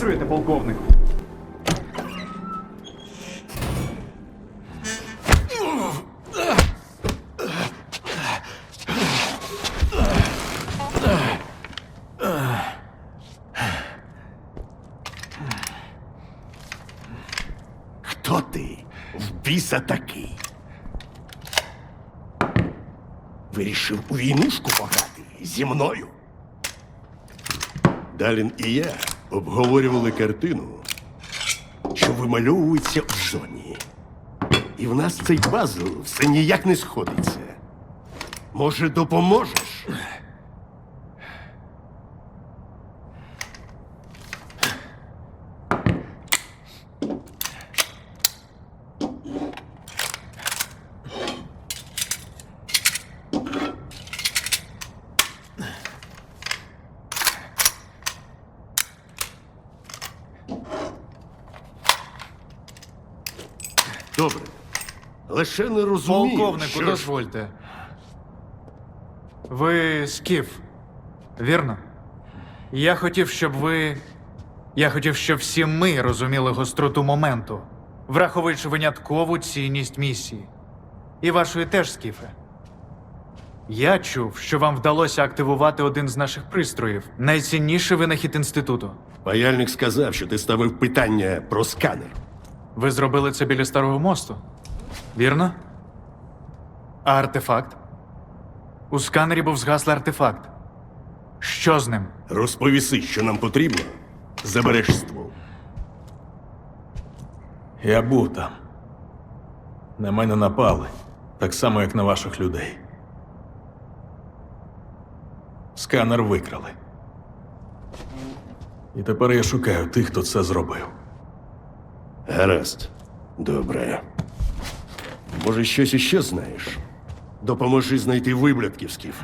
підозрюєте, полковнику? Хто ти? В біса такий? Вирішив у війнушку пограти зі мною. Далін і я обговорювали картину, що вимальовується в зоні. І в нас цей пазл все ніяк не сходиться. Може, допоможеш? Добре. Лише не розумію. Полковнику, що ж- дозвольте. Ви скіф, вірно? Я хотів, щоб ви. Я хотів, щоб всі ми розуміли гостроту моменту, враховуючи виняткову цінність місії. І вашої теж, скіфе. Я чув, що вам вдалося активувати один з наших пристроїв найцінніший винахід інституту. Паяльник сказав, що ти ставив питання про сканер. Ви зробили це біля старого мосту. Вірно? А артефакт? У сканері був згаслий артефакт. Що з ним? Розповіси, що нам потрібно, забереш ствол. Я був там. На мене напали, так само, як на ваших людей. Сканер викрали. І тепер я шукаю тих, хто це зробив. Гаразд. Добре. Може, щось іще знаєш? Допоможи знайти виблядків, Скіф.